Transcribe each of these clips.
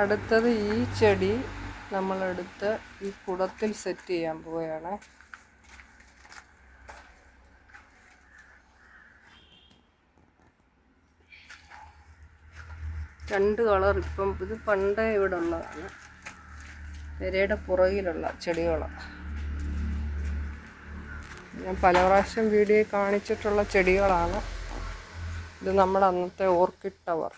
അടുത്തത് ഈ ചെടി നമ്മളെടുത്ത് ഈ കുടത്തിൽ സെറ്റ് ചെയ്യാൻ പോവുകയാണ്. രണ്ട് കളർ ഇപ്പം ഇത് പണ്ടേ ഇവിടെ ഉള്ളതാണ്. പെരയുടെ പുറകിലുള്ള ചെടികളാണ് ഞാൻ പല പ്രാവശ്യം വീഡിയോ കാണിച്ചിട്ടുള്ള ചെടികളാണ്. ഇത് നമ്മുടെ അന്നത്തെ ഓർക്കിഡ് ടവർ.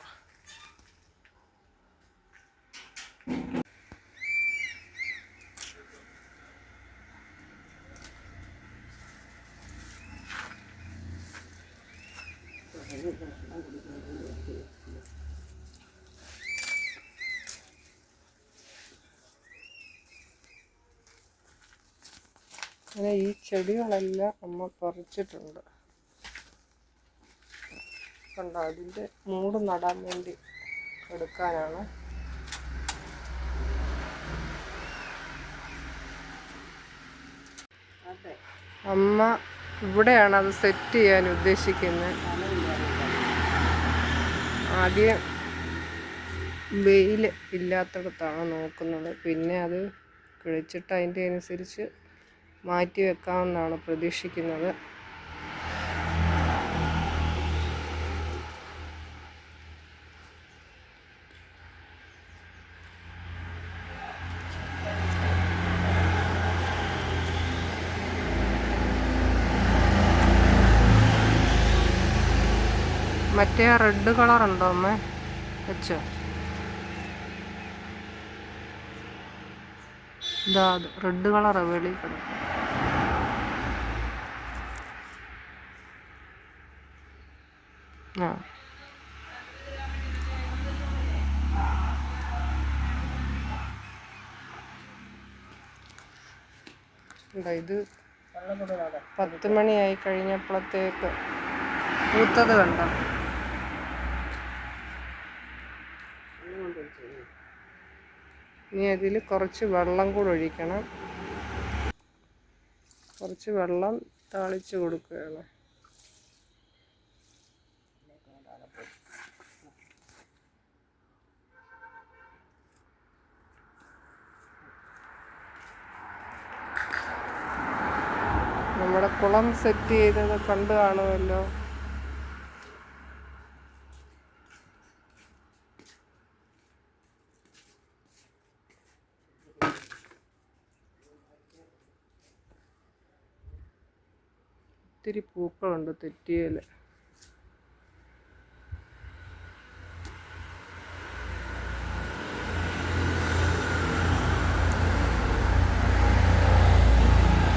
അങ്ങനെ ഈ ചെടികളെല്ലാം നമ്മൾ പറിച്ചിട്ടുണ്ട്. കണ്ടോ അതിന്റെ മൂട് നടാൻ വേണ്ടി എടുക്കാനാണ്. അമ്മ ഇവിടെയാണ് അത് സെറ്റ് ചെയ്യാൻ ഉദ്ദേശിക്കുന്നത്. ആദ്യം വെയിൽ ഇല്ലാത്തടത്താണ് നോക്കുന്നത്. പിന്നെ അത് കിളിച്ചിട്ട് അതിന്റെ അനുസരിച്ച് മാറ്റി വെക്കാമെന്നാണ് പ്രതീക്ഷിക്കുന്നത്. മറ്റേ റെഡ് കളർ ഉണ്ടോ അമ്മ? വെച്ചോ. ഇതാ അത് റെഡ് കളറാ വെളി കിടക്കും ആ. ഇത് പത്ത് മണിയായി കഴിഞ്ഞപ്പോഴത്തേക്ക്. പൂത്തത് കണ്ട? ഇനി അതിൽ കുറച്ച് വെള്ളം കൂടെ ഒഴിക്കണം. കുറച്ച് വെള്ളം താളിച്ച് കൊടുക്കുകയാണ്. നമ്മുടെ കുളം സെറ്റ് ചെയ്തത് കണ്ടു കാണുമല്ലോ. ഒത്തിരി പൂക്കളുണ്ട് തെറ്റിയേൽ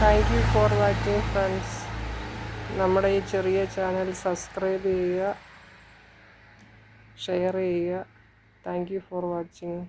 thank you for watching friends നമ്മുടെ ഈ ചെറിയ ചാനൽ സബ്സ്ക്രൈബ് ചെയ്യുക ഷെയർ ചെയ്യുക. Thank you for watching